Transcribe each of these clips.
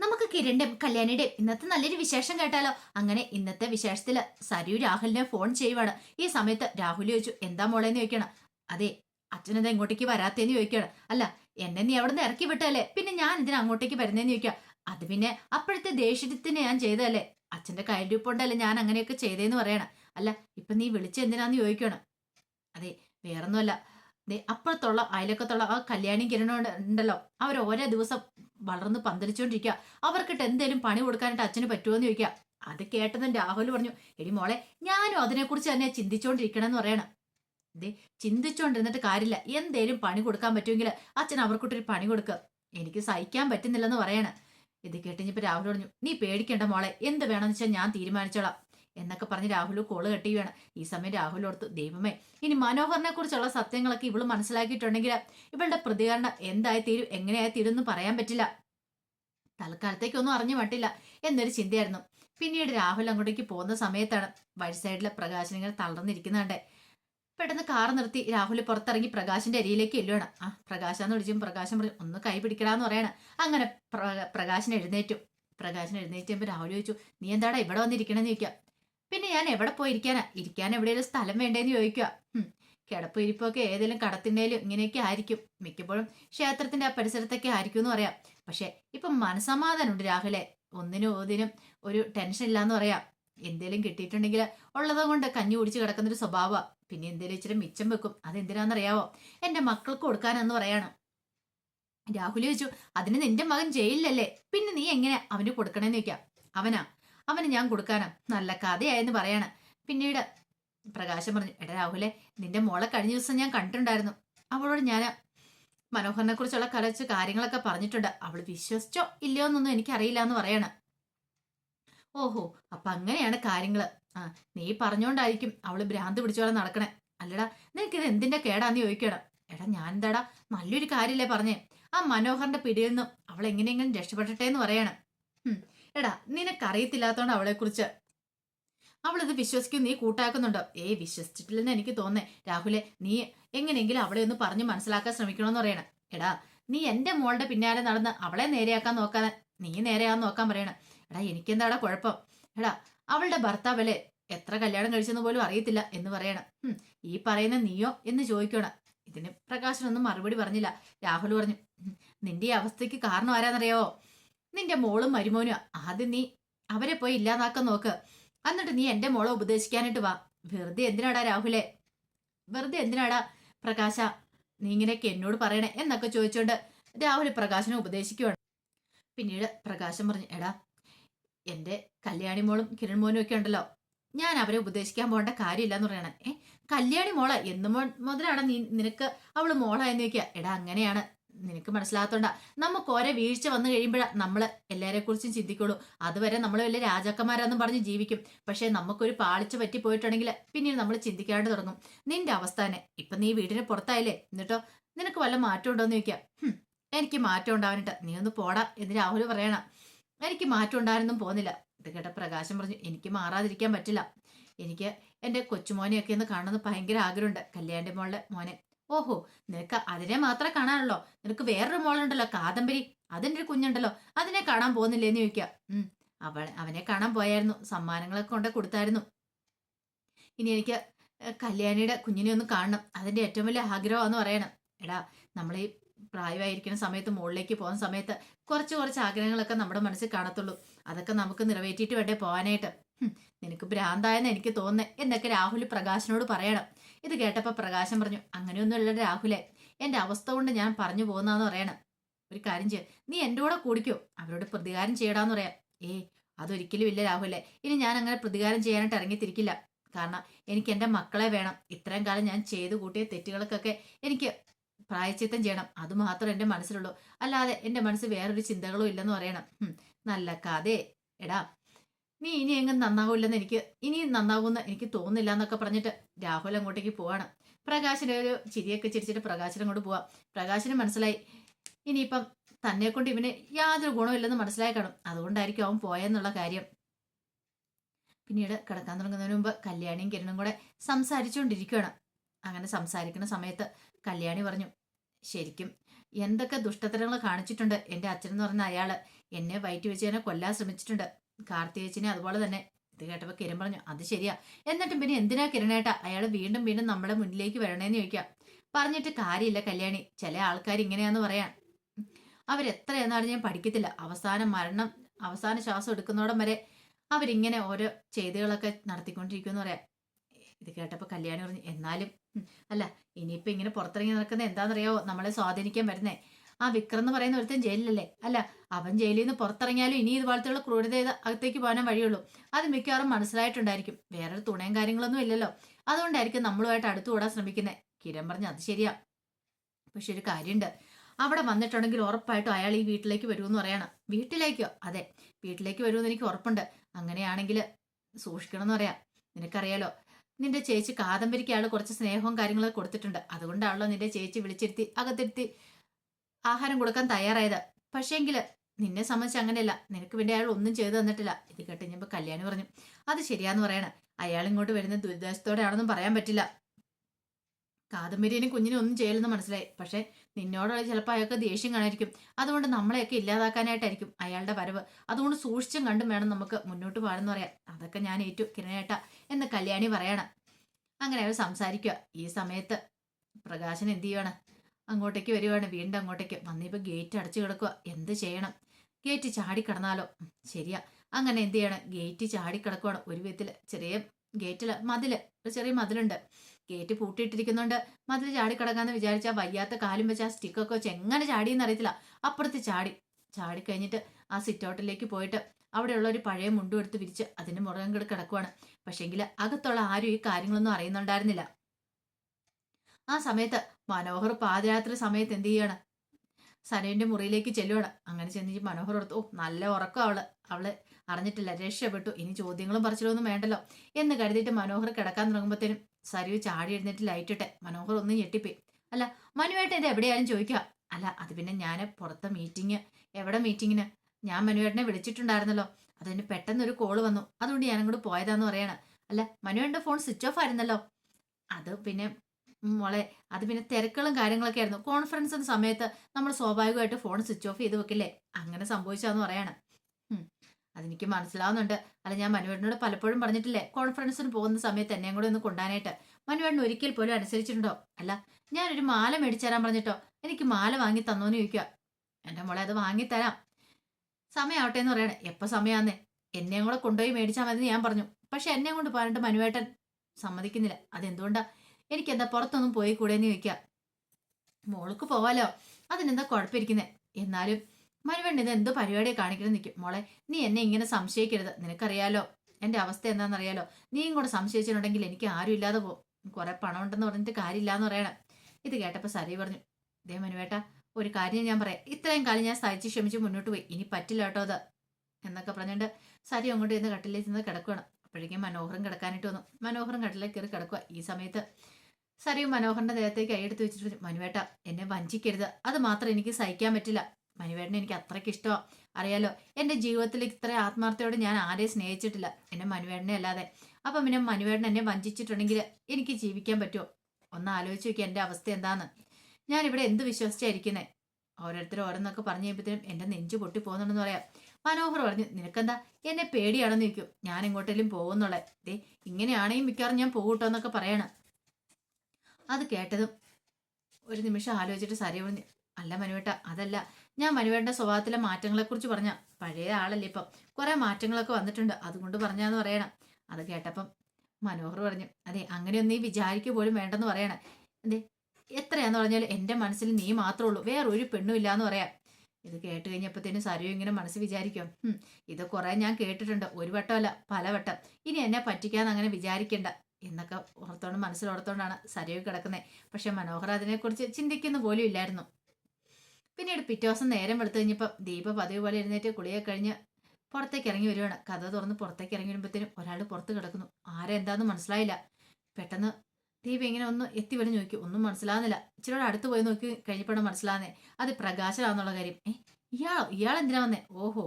നമുക്ക് കിരണിന്റെ കല്യാണിയുടെ ഇന്നത്തെ നല്ലൊരു വിശേഷം കേട്ടാലോ? അങ്ങനെ ഇന്നത്തെ വിശേഷത്തിൽ സരു രാഹുലിനെ ഫോൺ ചെയ്യുവാണ്. ഈ സമയത്ത് രാഹുൽ ചോദിച്ചു എന്താ മോളേന്ന് ചോദിക്കണം അതെ അച്ഛനെന്താ ഇങ്ങോട്ടേക്ക് വരാത്തേന്ന് ചോദിക്കണം അല്ല എന്നെ നീ അവിടെ നിന്ന് ഇറക്കി വിട്ടല്ലേ പിന്നെ ഞാൻ എന്തിനാ അങ്ങോട്ടേക്ക് വരുന്നേന്ന് ചോദിക്കാം അത് പിന്നെ അപ്പോഴത്തെ ദേഷ്യത്തിന് ഞാൻ ചെയ്തതല്ലേ? അച്ഛന്റെ കയ്യിലിരിപ്പുണ്ടല്ലേ ഞാൻ അങ്ങനെയൊക്കെ ചെയ്തേന്ന് പറയണം. അല്ല ഇപ്പൊ നീ വിളിച്ച് എന്തിനാന്ന് ചോദിക്കണം അതെ വേറൊന്നുമല്ല. അപ്പുറത്തുള്ള അയലക്കത്തുള്ള ആ കല്യാണി കിരണുണ്ടല്ലോ അവർ ഓരോ ദിവസം വളർന്ന് പന്തലിച്ചുകൊണ്ടിരിക്കുക അവർക്കിട്ട് എന്തേലും പണി കൊടുക്കാനായിട്ട് അച്ഛന് പറ്റുമോന്ന് ചോദിക്കുക അത് കേട്ടതും രാഹുൽ പറഞ്ഞു എടി മോളെ ഞാനും അതിനെക്കുറിച്ച് തന്നെ ചിന്തിച്ചുകൊണ്ടിരിക്കണം എന്ന് പറയണം. ദേ ചിന്തിച്ചുകൊണ്ടിരുന്നിട്ട് കാര്യമില്ല എന്തേലും പണി കൊടുക്കാൻ പറ്റുമെങ്കിൽ അച്ഛൻ അവർക്കൊട്ടൊരു പണി കൊടുക്കുക എനിക്ക് സഹിക്കാൻ പറ്റുന്നില്ലെന്ന് പറയണം. ഇത് കേട്ടിഞ്ഞപ്പോ രാഹുൽ പറഞ്ഞു നീ പേടിക്കേണ്ട മോളെ എന്ത് വേണമെന്ന് വെച്ചാൽ ഞാൻ തീരുമാനിച്ചോളാം. എന്നൊക്കെ പറഞ്ഞ് രാഹുൽ കോൾ വേണം ഈ സമയം രാഹുൽ ഓർത്തു ദൈവമേ ഇനി മനോഹറിനെ കുറിച്ചുള്ള സത്യങ്ങളൊക്കെ ഇവൾ മനസ്സിലാക്കിയിട്ടുണ്ടെങ്കിൽ ഇവളുടെ പ്രതികരണം എന്തായി തീരും എങ്ങനെയായി തീരും എന്ന് പറയാൻ പറ്റില്ല. തൽക്കാലത്തേക്കൊന്നും അറിഞ്ഞു പറ്റില്ല എന്നൊരു ചിന്തയായിരുന്നു. പിന്നീട് രാഹുൽ അങ്ങോട്ടേക്ക് പോകുന്ന സമയത്താണ് വഴി സൈഡിലെ പ്രകാശൻ ഇങ്ങനെ തളർന്നിരിക്കുന്നുണ്ട്. പെട്ടെന്ന് കാർ നിർത്തി രാഹുൽ പുറത്തിറങ്ങി പ്രകാശിന്റെ അരിയിലേക്ക് എല്ലുവാണ് ആ പ്രകാശാന്ന് വിളിച്ചും പ്രകാശം പറഞ്ഞു ഒന്ന് കൈ പിടിക്കടാന്ന് പറയണം. അങ്ങനെ പ്ര- പ്രകാശൻ എഴുന്നേറ്റു. പ്രകാശൻ എഴുന്നേറ്റുമ്പോൾ രാഹുൽ ചോദിച്ചു നീ എന്താടാ ഇവിടെ വന്നിരിക്കണമെന്ന് ചോദിക്കുക പിന്നെ ഞാൻ എവിടെ പോയി ഇരിക്കാനാ ഇരിക്കാൻ എവിടെയെങ്കിലും സ്ഥലം വേണ്ടേന്ന് ചോദിക്കുക. കിടപ്പ് ഇരിപ്പൊക്കെ ഏതെങ്കിലും കടത്തിന്റെയിലും ഇങ്ങനെയൊക്കെ ആയിരിക്കും. മിക്കപ്പോഴും ക്ഷേത്രത്തിന്റെ ആ പരിസരത്തൊക്കെ ആയിരിക്കും എന്ന് പറയാം. പക്ഷെ ഇപ്പൊ മനസമാധാനമുണ്ട് രാഹുലെ. ഒന്നിനും ഒന്നിനും ഒരു ടെൻഷൻ ഇല്ലാന്ന് പറയാം. എന്തേലും കിട്ടിയിട്ടുണ്ടെങ്കിൽ ഉള്ളത് കൊണ്ട് കഞ്ഞി കുടിച്ച് കിടക്കുന്നൊരു സ്വഭാവമാണ് പിന്നെ എന്തേലും ഇച്ചിരി മിച്ചം വെക്കും. അതെന്തിനാണെന്നറിയാവോ എന്റെ മക്കൾക്ക് കൊടുക്കാനെന്ന് പറയാണ്. രാഹുൽ ചോദിച്ചു അതിന് നിന്റെ മകൻ ജയിലിലല്ലേ? പിന്നെ നീ എങ്ങനെ അവന് കൊടുക്കണേന്ന് ചോദിക്കാം. അവനാ അവന് ഞാൻ കൊടുക്കാനാ നല്ല കഥയായെന്ന് പറയാണ്. പിന്നീട് പ്രകാശം പറഞ്ഞു എടാ രാഹുലെ നിന്റെ മോളെ കഴിഞ്ഞ ദിവസം ഞാൻ കണ്ടിട്ടുണ്ടായിരുന്നു. അവളോട് ഞാൻ മനോഹറിനെ കുറിച്ചുള്ള കലച്ച് കാര്യങ്ങളൊക്കെ പറഞ്ഞിട്ടുണ്ട്. അവൾ വിശ്വസിച്ചോ ഇല്ലയോ എന്നൊന്നും എനിക്കറിയില്ല എന്ന് പറയാണ്. ഓഹോ അപ്പൊ അങ്ങനെയാണ് കാര്യങ്ങൾ ആ നീ പറഞ്ഞോണ്ടായിരിക്കും അവൾ ഭ്രാന്ത് പിടിച്ചോളെ നടക്കണേ. അല്ലടാ നിനക്കിത് എന്തിന്റെ കേടാന്ന് ചോദിക്കണം എടാ ഞാൻ എന്താടാ നല്ലൊരു കാര്യല്ലേ പറഞ്ഞേ. ആ മനോഹറിന്റെ പിടിയിൽ നിന്നും അവൾ എങ്ങനെയെങ്കിലും രക്ഷപ്പെട്ടെ എന്ന് പറയണം. എടാ നിനക്കറിയത്തില്ലാത്തോണ്ട് അവളെ കുറിച്ച്. അവളിത് വിശ്വസിക്കും നീ കൂട്ടാക്കുന്നുണ്ടോ? ഏയ് വിശ്വസിച്ചിട്ടില്ലെന്ന് എനിക്ക് തോന്നേ രാഹുലെ നീ എങ്ങനെയെങ്കിലും അവളെ ഒന്ന് പറഞ്ഞു മനസ്സിലാക്കാൻ ശ്രമിക്കണമെന്ന് പറയണം. എടാ നീ എന്റെ മോളുടെ പിന്നാലെ നടന്ന് അവളെ നേരെയാക്കാൻ നോക്കാൻ നീ നേരെയാന്ന് നോക്കാൻ പറയണം. എടാ എനിക്കെന്താടാ കുഴപ്പം? എടാ അവളുടെ ഭർത്താവല്ലേ എത്ര കല്യാണം കഴിച്ചെന്ന് പോലും അറിയത്തില്ല എന്ന് പറയണം. ഈ പറയുന്ന നീയോ എന്ന് ചോദിക്കണം. ഇതിന് പ്രകാശനൊന്നും മറുപടി പറഞ്ഞില്ല. രാഹുൽ പറഞ്ഞു നിന്റെ ഈ അവസ്ഥയ്ക്ക് കാരണം ആരാന്നറിയാവോ? നിന്റെ മോളും മരുമോനും ആദ്യം നീ അവരെ പോയി ഇല്ലാതാക്കാൻ നോക്ക്. എന്നിട്ട് നീ എന്റെ മോളെ ഉപദേശിക്കാനായിട്ട് വാ. വെറുതെ എന്തിനാടാ രാഹുലെ? വെറുതെ എന്തിനാടാ പ്രകാശ? നീ ഇങ്ങനെയൊക്കെ എന്നോട് പറയണേ എന്നൊക്കെ ചോദിച്ചോണ്ട് രാഹുൽ പ്രകാശനെ ഉപദേശിക്കുവാണ്. പിന്നീട് പ്രകാശം പറഞ്ഞു എടാ എന്റെ കല്യാണി മോളും കിരൺ മോനും ഒക്കെ ഉണ്ടല്ലോ. ഞാൻ അവരെ ഉപദേശിക്കാൻ പോകേണ്ട കാര്യമില്ല എന്ന് പറയണേ. ഏ കല്യാണി മോള എന്ന് മുതലാണ് നീ നിനക്ക് അവൾ മോളായെന്ന് ചോദിക്കുക. എടാ അങ്ങനെയാണ്. നിനക്ക് മനസ്സിലാകത്തോണ്ട. നമുക്ക് ഓരോ വീഴ്ച വന്നു കഴിയുമ്പോഴാ നമ്മൾ എല്ലാരെ കുറിച്ചും ചിന്തിക്കുള്ളൂ. അതുവരെ നമ്മൾ വലിയ രാജാക്കന്മാരാന്നും പറഞ്ഞ് ജീവിക്കും. പക്ഷെ നമുക്കൊരു പാളിച്ച പറ്റി പോയിട്ടുണ്ടെങ്കിൽ പിന്നീട് നമ്മൾ ചിന്തിക്കാണ്ട് തുടങ്ങും. നിന്റെ അവസ്ഥ തന്നെ ഇപ്പൊ നീ വീടിന് പുറത്തായില്ലേ? എന്നിട്ടോ നിനക്ക് വല്ല മാറ്റം ഉണ്ടോന്ന് ചോദിക്കാം എനിക്ക് മാറ്റം ഉണ്ടാവാനിട്ട്. നീ ഒന്ന് പോടാ എന്ന് രാഹുൽ പറയണം. എനിക്ക് മാറ്റം ഉണ്ടാവാനൊന്നും പോകുന്നില്ല. ഇത് കേട്ട പ്രകാശം പറഞ്ഞു എനിക്ക് മാറാതിരിക്കാൻ പറ്റില്ല. എനിക്ക് എന്റെ കൊച്ചുമോനെയൊക്കെ ഒന്ന് കാണണമെന്ന് ഭയങ്കര ആഗ്രഹമുണ്ട്. കല്യാണിന്റെ മോളുടെ മോനെ. ഓഹോ നിനക്ക് അതിനെ മാത്രമേ കാണാനുള്ളോ? നിനക്ക് വേറൊരു മോളുണ്ടല്ലോ കാദംബരി. അതിന്റെ ഒരു കുഞ്ഞുണ്ടല്ലോ. അതിനെ കാണാൻ പോകുന്നില്ലേന്ന് ചോദിക്കുക അവൾ അവനെ കാണാൻ പോയായിരുന്നു. സമ്മാനങ്ങളൊക്കെ കൊണ്ട് കൊടുത്തായിരുന്നു. ഇനി എനിക്ക് കല്യാണിയുടെ കുഞ്ഞിനെ ഒന്ന് കാണണം. അതിന്റെ ഏറ്റവും വലിയ ആഗ്രഹമാണെന്ന് പറയണം. എടാ നമ്മൾ ഈ പ്രായമായിരിക്കുന്ന സമയത്ത് മുകളിലേക്ക് പോകുന്ന സമയത്ത് കുറച്ച് കുറച്ച് ആഗ്രഹങ്ങളൊക്കെ നമ്മുടെ മനസ്സിൽ കാണത്തുള്ളൂ. അതൊക്കെ നമുക്ക് നിറവേറ്റിയിട്ട് വേണ്ടേ പോകാനായിട്ട് നിനക്ക് ഭ്രാന്തായെന്ന് എനിക്ക് തോന്നുന്നത് എന്നൊക്കെ രാഹുൽ പ്രകാശിനോട് പറയണം. ഇത് കേട്ടപ്പോൾ പ്രകാശം പറഞ്ഞു അങ്ങനെയൊന്നുമല്ല രാഹുലെ എന്റെ അവസ്ഥ കൊണ്ട് ഞാൻ പറഞ്ഞു പോകുന്നതെന്ന് പറയണം. ഒരു കാര്യം ചെയ്യ നീ എന്റെ കൂടെ കൂടിക്കോ അവരോട് പ്രതികാരം ചെയ്യടാന്ന് പറയാം. ഏ അതൊരിക്കലും ഇല്ല രാഹുലെ ഇനി ഞാൻ അങ്ങനെ പ്രതികാരം ചെയ്യാനായിട്ട് ഇറങ്ങിത്തിരിക്കില്ല. കാരണം എനിക്ക് എന്റെ മക്കളെ വേണം. ഇത്രയും കാലം ഞാൻ ചെയ്തു കൂട്ടിയ തെറ്റുകൾക്കൊക്കെ എനിക്ക് പ്രായച്ചിത്തം ചെയ്യണം. അത് മാത്രമേ എന്റെ മനസ്സിലുള്ളൂ. അല്ലാതെ എന്റെ മനസ്സ് വേറൊരു ചിന്തകളും ഇല്ലെന്ന് പറയണം. നല്ല കഥേ. എടാ നീ ഇനി എങ്ങും നന്നാവില്ലെന്ന് എനിക്ക് ഇനിയും നന്നാവുമെന്ന് എനിക്ക് തോന്നുന്നില്ല എന്നൊക്കെ പറഞ്ഞിട്ട് രാഹുൽ അങ്ങോട്ടേക്ക് പോവാണ്. പ്രകാശിനെ ഒരു ചിരിയൊക്കെ ചിരിച്ചിട്ട് പ്രകാശിനെ അങ്ങോട്ട് പോവാം. പ്രകാശിന് മനസ്സിലായി ഇനിയിപ്പം തന്നെ കൊണ്ട് ഇവന് യാതൊരു ഗുണമില്ലെന്ന് മനസ്സിലായി കാണും. അതുകൊണ്ടായിരിക്കും അവൻ പോയെന്നുള്ള കാര്യം. പിന്നീട് കിടക്കാൻ തുടങ്ങുന്നതിന് മുമ്പ് കല്യാണിയും കിരണും കൂടെ സംസാരിച്ചുകൊണ്ടിരിക്കുകയാണ്. അങ്ങനെ സംസാരിക്കുന്ന സമയത്ത് കല്യാണി പറഞ്ഞു ശരിക്കും എന്തൊക്കെ ദുഷ്ടത്തരങ്ങൾ കാണിച്ചിട്ടുണ്ട് എന്റെ അച്ഛൻ എന്ന് പറഞ്ഞ അയാൾ എന്നെ വയറ്റി വെച്ച് എന്നെ കൊല്ലാൻ ശ്രമിച്ചിട്ടുണ്ട്. കാർത്തികേച്ചിനെ അതുപോലെ തന്നെ ഇത് കേട്ടപ്പോൾ കിരൺ പറഞ്ഞു അത് ശരിയാ. എന്നിട്ടും പിന്നെ എന്തിനാ കിരണേട്ട? അയാൾ വീണ്ടും വീണ്ടും നമ്മുടെ മുന്നിലേക്ക് വരണേന്ന് ചോദിക്കാം. പറഞ്ഞിട്ട് കാര്യമില്ല കല്യാണി. ചില ആൾക്കാർ ഇങ്ങനെയാന്ന് പറയാൻ അവരെത്രയെന്നാണ് ഞാൻ പഠിക്കത്തില്ല. അവസാന മരണം അവസാന ശ്വാസം എടുക്കുന്നോടം വരെ അവരിങ്ങനെ ഓരോ ചെയ്തികളൊക്കെ നടത്തിക്കൊണ്ടിരിക്കുമെന്ന് പറയാം. ഇത് കേട്ടപ്പോൾ കല്യാണി പറഞ്ഞു എന്നാലും അല്ല ഇനിയിപ്പോൾ ഇങ്ങനെ പുറത്തിറങ്ങി നടക്കുന്നത് എന്താണെന്നറിയാവോ നമ്മളെ സ്വാധീനിക്കാൻ വരുന്നേ. ആ വിക്രം എന്ന് പറയുന്ന ഒരുത്തൻ ജയിലിലല്ലേ? അല്ല അവൻ ജയിലിൽ നിന്ന് പുറത്തിറങ്ങിയാലും ഇനി ഇതുപോലത്തെയുള്ള ക്രൂരത അകത്തേക്ക് പോകാനും വഴിയുള്ളൂ. അത് മിക്കവാറും മനസ്സിലായിട്ടുണ്ടായിരിക്കും. വേറൊരു തുണയും കാര്യങ്ങളൊന്നും ഇല്ലല്ലോ. അതുകൊണ്ടായിരിക്കും നമ്മളുമായിട്ട് അടുത്തുകൂടാൻ ശ്രമിക്കുന്നത് കിരൺ പറഞ്ഞു അത് ശരിയാ. പക്ഷെ ഒരു കാര്യമുണ്ട്. അവിടെ വന്നിട്ടുണ്ടെങ്കിൽ ഉറപ്പായിട്ടും അയാൾ ഈ വീട്ടിലേക്ക് വരുമെന്ന് പറയണം. വീട്ടിലേക്കോ? അതെ വീട്ടിലേക്ക് വരുമെന്ന് എനിക്ക് ഉറപ്പുണ്ട്. അങ്ങനെയാണെങ്കിൽ സൂക്ഷിക്കണം എന്ന് പറയാം. നിനക്കറിയാലോ നിന്റെ ചേച്ചി കാദംബരിക്ക് അയാൾ കുറച്ച് സ്നേഹവും കാര്യങ്ങളൊക്കെ കൊടുത്തിട്ടുണ്ട്. അതുകൊണ്ടാണല്ലോ നിന്റെ ചേച്ചി വിളിച്ചിരുത്തി അകത്തിരുത്തി ആഹാരം കൊടുക്കാൻ തയ്യാറായത്. പക്ഷേങ്കിൽ നിന്നെ സംബന്ധിച്ച് അങ്ങനെയല്ല. നിനക്ക് വേണ്ടി അയാൾ ഒന്നും ചെയ്തു തന്നിട്ടില്ല. ഇത് കേട്ട് കഴിഞ്ഞപ്പോൾ കല്യാണി പറഞ്ഞു. അത് ശരിയാന്ന് പറയണ. അയാൾ ഇങ്ങോട്ട് വരുന്ന ദുരിതാശത്തോടെ ആണെന്നും പറയാൻ പറ്റില്ല. കാതമ്പരിയനും കുഞ്ഞിനും ഒന്നും ചെയ്യലെന്ന് മനസ്സിലായി. പക്ഷേ നിന്നോടുള്ള ചിലപ്പോൾ അയാൾക്ക് ദേഷ്യം കാണായിരിക്കും. അതുകൊണ്ട് നമ്മളെയൊക്കെ ഇല്ലാതാക്കാനായിട്ടായിരിക്കും അയാളുടെ വരവ്. അതുകൊണ്ട് സൂക്ഷിച്ചും കണ്ടും വേണം നമുക്ക് മുന്നോട്ട് പോകാനെന്ന് പറയാം അതൊക്കെ ഞാൻ ഏറ്റു കിരണേട്ട എന്ന് കല്യാണി പറയണം. അങ്ങനെ അവർ സംസാരിക്കുക ഈ സമയത്ത് പ്രകാശൻ എന്ത് ചെയ്യണം അങ്ങോട്ടേക്ക് വരുവാണ്. വീണ്ടും അങ്ങോട്ടേക്ക്. വന്നിപ്പോൾ ഗേറ്റ് അടച്ചു കിടക്കുക എന്ത് ചെയ്യണം? ഗേറ്റ് ചാടി കിടന്നാലോ? ശരിയാ. അങ്ങനെ എന്ത് ചെയ്യണം? ഗേറ്റ് ചാടി കിടക്കുവാണ്. ഒരു വിധത്തിൽ ചെറിയ ഗേറ്റിൽ മതിൽ. ഒരു ചെറിയ മതിലുണ്ട്. ഗേറ്റ് പൂട്ടിയിട്ടിരിക്കുന്നുണ്ട്. മതിൽ ചാടി കിടക്കാന്ന് വിചാരിച്ചാൽ വയ്യാത്ത കാലും വെച്ച് ആ സ്റ്റിക്കൊക്കെ വെച്ച് എങ്ങനെ ചാടിയെന്ന് അറിയത്തില്ല. അപ്പുറത്ത് ചാടി. ചാടി കഴിഞ്ഞിട്ട് ആ സിറ്റൗട്ടിലേക്ക് പോയിട്ട് അവിടെയുള്ള ഒരു പഴയ മുണ്ടും എടുത്ത് വിരിച്ച് അതിന് മുറകം കിട കിടക്കുവാണ്. പക്ഷേങ്കിൽ അകത്തുള്ള ആരും ഈ കാര്യങ്ങളൊന്നും അറിയുന്നുണ്ടായിരുന്നില്ല. ആ സമയത്ത് മനോഹർ പാദയാത്ര സമയത്ത് എന്ത് ചെയ്യാണ്? സനയുടെ മുറിയിലേക്ക് ചെല്ലുവാണ്. അങ്ങനെ ചെന്ന് മനോഹർ ഓർത്തു ഓ നല്ല ഉറക്കം അവൾ. അവൾ അറിഞ്ഞിട്ടില്ല രക്ഷപ്പെട്ടു. ഇനി ചോദ്യങ്ങളും പറച്ചിലൊന്നും വേണ്ടല്ലോ. എന്ന് കരുതിയിട്ട് മനോഹർ കിടക്കാൻ തുടങ്ങുമ്പോഴത്തേനും സരിയു ചാടി എഴുന്നേറ്റ് ലൈറ്റിട്ടെ മനോഹർ ഒന്ന് ഞെട്ടിപ്പോയി. അല്ല മനുവേട്ടൻ ഇത് എവിടെയായാലും ചോദിക്കാം. അല്ല അത് പിന്നെ ഞാൻ പുറത്തെ മീറ്റിംഗ് എവിടെ മീറ്റിങ്ങിന് ഞാൻ മനുവേട്ടനെ വിളിച്ചിട്ടുണ്ടായിരുന്നല്ലോ. അതിന് പെട്ടെന്ന് ഒരു കോൾ വന്നു. അതുകൊണ്ട് ഞാൻ അങ്ങോട്ട് പോയതാന്ന് പറയണ. അല്ല മനുവേട്ടന്റെ ഫോൺ സ്വിച്ച് ഓഫ് ആയിരുന്നല്ലോ. അത് പിന്നെ മോളെ അത് പിന്നെ തിരക്കുകളും കാര്യങ്ങളൊക്കെ ആയിരുന്നു. കോൺഫറൻസിന് സമയത്ത് നമ്മൾ സ്വാഭാവികമായിട്ട് ഫോൺ സ്വിച്ച് ഓഫ് ചെയ്ത് വെക്കില്ലേ? അങ്ങനെ സംഭവിച്ചാന്ന് പറയാണ്. അതെനിക്ക് മനസ്സിലാവുന്നുണ്ട്. അല്ല ഞാൻ മനുവേട്ടനോട് പലപ്പോഴും പറഞ്ഞിട്ടില്ലേ കോൺഫറൻസിന് പോകുന്ന സമയത്ത് എന്നെയും കൂടെ ഒന്ന് കൊണ്ടാനായിട്ട്. മനുവേട്ടൻ ഒരിക്കൽ പോലും അനുസരിച്ചിട്ടുണ്ടോ? അല്ല ഞാനൊരു മാല മേടിച്ചു തരാൻ പറഞ്ഞിട്ടോ? എനിക്ക് മാല വാങ്ങി തന്നോന്ന് ചോദിക്കുക എന്റെ മോളെ അത് വാങ്ങിത്തരാം സമയമാവട്ടെ എന്ന് പറയണേ. എപ്പോൾ സമയമാന്നേ എന്നെയും കൂടെ കൊണ്ടുപോയി മേടിച്ചാൽ മതി ഞാൻ പറഞ്ഞു. പക്ഷെ എന്നെ കൊണ്ട് പറഞ്ഞിട്ട് മനുവേട്ടൻ സമ്മതിക്കുന്നില്ല. അതെന്തുകൊണ്ടാ? എനിക്ക് എന്താ പുറത്തൊന്നും പോയി കൂടെയെന്ന് ചോദിക്കുക. മോൾക്ക് പോവാലോ? അതിനെന്താ കുഴപ്പമിരിക്കുന്നത് എന്നാലും മരുവണ്ണി ഇത് എന്തോ പരിപാടിയെ കാണിക്കണം നിൽക്കും മോളെ നീ എന്നെ ഇങ്ങനെ സംശയിക്കരുത്. നിനക്കറിയാലോ? എന്റെ അവസ്ഥ എന്താണെന്നറിയാലോ? നീയും കൂടെ സംശയിച്ചിട്ടുണ്ടെങ്കിൽ എനിക്ക് ആരും ഇല്ലാതെ പോകും കുറെ പണം ഉണ്ടെന്ന് പറഞ്ഞിട്ട് കാര്യമില്ലാന്ന് പറയണം. ഇത് കേട്ടപ്പോൾ സരി പറഞ്ഞു ദേ മനുവേട്ട ഒരു കാര്യം ഞാൻ പറയാം. ഇത്രയും കാലം ഞാൻ സഹിച്ച് ക്ഷമിച്ച് മുന്നോട്ട് പോയി. ഇനി പറ്റില്ല കേട്ടോ അത്. എന്നൊക്കെ പറഞ്ഞിട്ട് സരി അങ്ങോട്ട് ഇന്ന് കട്ടിലേക്ക് ചെന്ന് കിടക്കുകയാണ് അപ്പോഴേക്കും മനോഹരം കിടക്കാനായിട്ട് വന്നു. മനോഹരം കട്ടിലേക്ക് കയറി കിടക്കുക ഈ സമയത്ത് സരിയും മനോഹറിന്റെ ദേഹത്തേക്ക് കൈയെടുത്ത് വെച്ചിട്ട് മനുവേട്ട എന്നെ വഞ്ചിക്കരുത്. അത് മാത്രം എനിക്ക് സഹിക്കാൻ പറ്റില്ല. മനുവേട്ടനെ എനിക്ക് അത്രയ്ക്ക് ഇഷ്ടമാണ് അറിയാലോ എന്റെ ജീവിതത്തിൽ ഇത്ര ആത്മാർത്ഥയോടെ ഞാൻ ആരെയും സ്നേഹിച്ചിട്ടില്ല. എന്നെ മനുവേട്ടനെ അല്ലാതെ. അപ്പം പിന്നെ മനുവേട്ടൻ എന്നെ വഞ്ചിച്ചിട്ടുണ്ടെങ്കിൽ എനിക്ക് ജീവിക്കാൻ പറ്റുമോ ഒന്ന് ആലോചിച്ച് നോക്കി എന്റെ അവസ്ഥ എന്താന്ന്. ഞാൻ ഇവിടെ എന്ത് വിശ്വസിച്ചായിരിക്കുന്നേ ഓരോരുത്തർ ഓരോന്നൊക്കെ പറഞ്ഞു കഴിയുമ്പോഴത്തേനും എന്റെ നെഞ്ചു പൊട്ടി പോകുന്നുണ്ടെന്ന് പറയാം. മനോഹർ പറഞ്ഞു നിനക്കെന്താ? എന്നെ പേടിയാണെന്ന് ചോദിക്കും. ഞാൻ എങ്ങോട്ടേലും പോകുന്നുള്ളേ. ദേ ഇങ്ങനെയാണെങ്കിൽ മിക്കവാറും ഞാൻ പോകൂട്ടോ എന്നൊക്കെ പറയണം. അത് കേട്ടതും ഒരു നിമിഷം ആലോചിച്ചിട്ട് സരി പറഞ്ഞു അല്ല മനുവേട്ട അതല്ല. ഞാൻ മനുവേട്ടന്റെ സ്വഭാവത്തിലെ മാറ്റങ്ങളെക്കുറിച്ച് പറഞ്ഞ പഴയ ആളല്ലേ ഇപ്പം. കുറേ മാറ്റങ്ങളൊക്കെ വന്നിട്ടുണ്ട്. അതുകൊണ്ട് പറഞ്ഞാന്ന് പറയണം. അത് കേട്ടപ്പം മനോഹർ പറഞ്ഞു അതെ അങ്ങനെയൊന്നും നീ വിചാരിക്കുക പോലും വേണ്ടെന്ന് പറയണം. അതെ എത്രയാന്ന് പറഞ്ഞാൽ എന്റെ മനസ്സിൽ നീ മാത്രമേ ഉള്ളൂ. വേറെ ഒരു പെണ്ണും ഇല്ലാന്ന് പറയാം. ഇത് കേട്ട് കഴിഞ്ഞപ്പോഴത്തേനും സാരിയോ ഇങ്ങനെ മനസ്സ് വിചാരിക്കും. ഇത് കുറേ ഞാൻ കേട്ടിട്ടുണ്ട്. ഒരു വട്ടമല്ല പല വട്ടം. ഇനി എന്നെ പറ്റിക്കാന്ന് അങ്ങനെ വിചാരിക്കണ്ട. എന്നൊക്കെ ഓർത്തോണ്ട് മനസ്സിലോർത്തോണ്ടാണ് സരയു കിടക്കുന്നത് പക്ഷെ മനോഹർ അതിനെക്കുറിച്ച് ചിന്തിക്കുന്ന പോലും ഇല്ലായിരുന്നു. പിന്നീട് പിറ്റേ ദിവസം നേരം വെളുത്തു കഴിഞ്ഞപ്പോൾ ദീപ പതിവ് പോലെ എഴുന്നേറ്റ് കുളിയെ കഴിഞ്ഞ് പുറത്തേക്ക് ഇറങ്ങി വരുവാണ്. കഥ തുറന്ന് പുറത്തേക്ക് ഇറങ്ങി വരുമ്പോഴത്തേനും ഒരാൾ പുറത്ത് കിടക്കുന്നു. ആരെന്താന്ന് മനസ്സിലായില്ല. പെട്ടെന്ന് ദീപ ഇങ്ങനെ ഒന്ന് എത്തി വരും നോക്കി ഒന്നും മനസ്സിലാകുന്നില്ല ഇച്ചിരി അടുത്ത് പോയി നോക്കി കഴിഞ്ഞപ്പോഴാണ് മനസ്സിലാകുന്നേ അത് പ്രകാശനാന്നുള്ള കാര്യം. ഏ ഇയാളോ? ഇയാൾ എന്തിനാ വന്നേ? ഓഹോ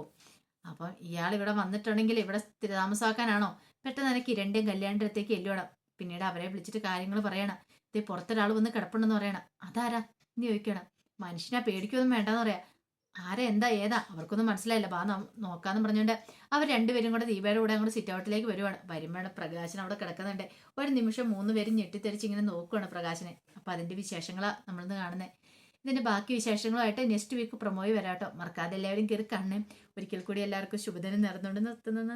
അപ്പം ഇയാൾ ഇവിടെ വന്നിട്ടുണ്ടെങ്കിൽ ഇവിടെ സ്ഥിരതാമസമാക്കാനാണോ? പെട്ടെന്ന് എനിക്ക് കിരണിന്റെയും കല്യാണത്തേക്ക് എല്ലുവണം പിന്നീട് അവരെ വിളിച്ചിട്ട് കാര്യങ്ങൾ പറയണം. ഇതേ പുറത്തൊരാൾ വന്ന് കിടപ്പുണ്ടെന്ന് പറയണം. അതാരാ? നീ ചോദിക്കണം. മനുഷ്യനെ പേടിക്കൊന്നും വേണ്ടെന്ന് പറയാം. ആരാ? എന്താ? ഏതാ? അവർക്കൊന്നും മനസ്സിലായില്ല. ബാ നോക്കാന്ന് പറഞ്ഞുകൊണ്ട് അവർ രണ്ടുപേരും കൂടെ ദീപയുടെ കൂടെ അങ്ങോട്ട് സിറ്റ് ഔട്ടിലേക്ക് വരുവാണ്. വരുമ്പോഴാണ് പ്രകാശൻ അവിടെ കിടക്കുന്നുണ്ട്. ഒരു നിമിഷം മൂന്ന് പേരും ഞെട്ടിത്തെറിച്ച് ഇങ്ങനെ നോക്കുവാണ് പ്രകാശനെ. അപ്പൊ അതിന്റെ വിശേഷങ്ങളാ നമ്മളിന്ന് കാണുന്നത് ഇതിന്റെ ബാക്കി വിശേഷങ്ങളുമായിട്ട് നെക്സ്റ്റ് വീക്ക് പ്രൊമോയി വരാട്ടോ. മറക്കാതെ എല്ലാവരും കയറി കണ്ണേ. ഒരിക്കൽ കൂടി എല്ലാവർക്കും ശുഭദിനം നേർന്നുകൊണ്ട് നിർത്തുന്നത്